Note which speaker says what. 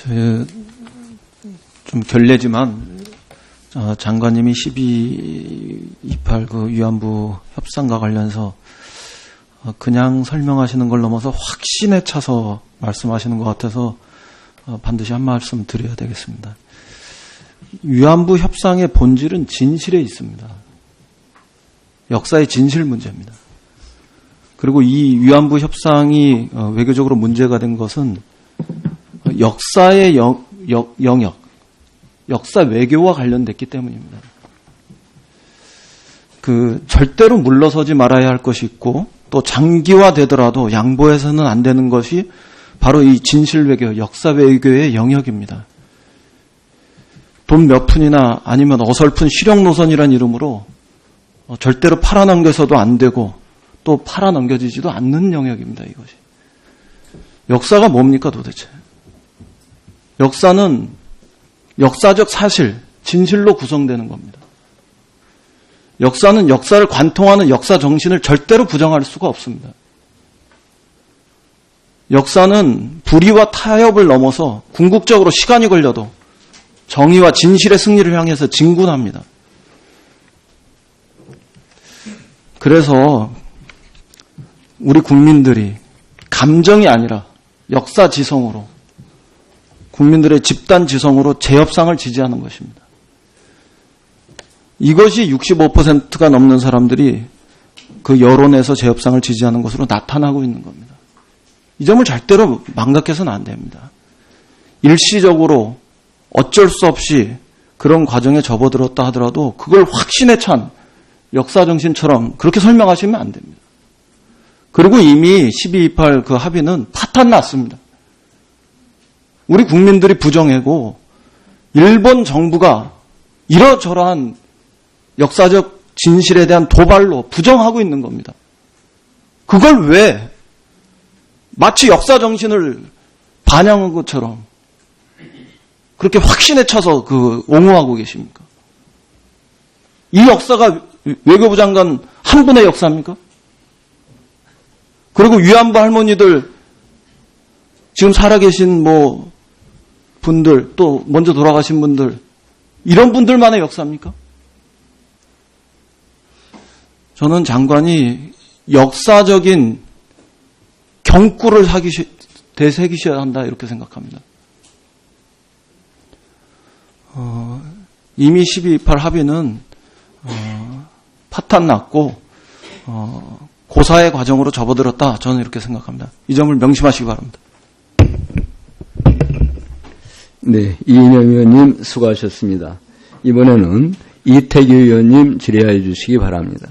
Speaker 1: 저, 좀 결례지만 어, 장관님이 1228 그 위안부 협상과 관련해서 어, 그냥 설명하시는 걸 넘어서 확신에 차서 말씀하시는 것 같아서 어, 반드시 한 말씀 드려야 되겠습니다. 위안부 협상의 본질은 진실에 있습니다. 역사의 진실 문제입니다. 그리고 이 위안부 협상이 어, 외교적으로 문제가 된 것은 역사의 영, 역, 영역, 역사 외교와 관련됐기 때문입니다. 그 절대로 물러서지 말아야 할 것이 있고 또 장기화되더라도 양보해서는 안 되는 것이 바로 이 진실 외교, 역사 외교의 영역입니다. 돈 몇 푼이나 아니면 어설픈 실용 노선이란 이름으로 어, 절대로 팔아넘겨서도 안 되고 또 팔아넘겨지지도 않는 영역입니다. 이것이. 역사가 뭡니까 도대체? 역사는 역사적 사실, 진실로 구성되는 겁니다. 역사는 역사를 관통하는 역사 정신을 절대로 부정할 수가 없습니다. 역사는 불의와 타협을 넘어서 궁극적으로 시간이 걸려도 정의와 진실의 승리를 향해서 진군합니다. 그래서 우리 국민들이 감정이 아니라 역사 지성으로 국민들의 집단 지성으로 재협상을 지지하는 것입니다. 이것이 65%가 넘는 사람들이 그 여론에서 재협상을 지지하는 것으로 나타나고 있는 겁니다. 이 점을 절대로 망각해서는 안 됩니다. 일시적으로 어쩔 수 없이 그런 과정에 접어들었다 하더라도 그걸 확신에 찬 역사 정신처럼 그렇게 설명하시면 안 됩니다. 그리고 이미 1228 그 합의는 파탄 났습니다. 우리 국민들이 부정하고 일본 정부가 이러저러한 역사적 진실에 대한 도발로 부정하고 있는 겁니다. 그걸 왜 마치 역사 정신을 반영한 것처럼 그렇게 확신에 차서 그 옹호하고 계십니까? 이 역사가 외교부 장관 한 분의 역사입니까? 그리고 위안부 할머니들 지금 살아계신 뭐 분들 또 먼저 돌아가신 분들 이런 분들만의 역사입니까? 저는 장관이 역사적인 경구를 하기 대새기셔야 한다 이렇게 생각합니다. 어, 이미 12.28 합의는 어, 파탄 났고 어, 고사의 과정으로 접어들었다 저는 이렇게 생각합니다. 이 점을 명심하시기 바랍니다.
Speaker 2: 네, 이인영 의원님 수고하셨습니다. 이번에는 이태규 의원님 질의해 주시기 바랍니다.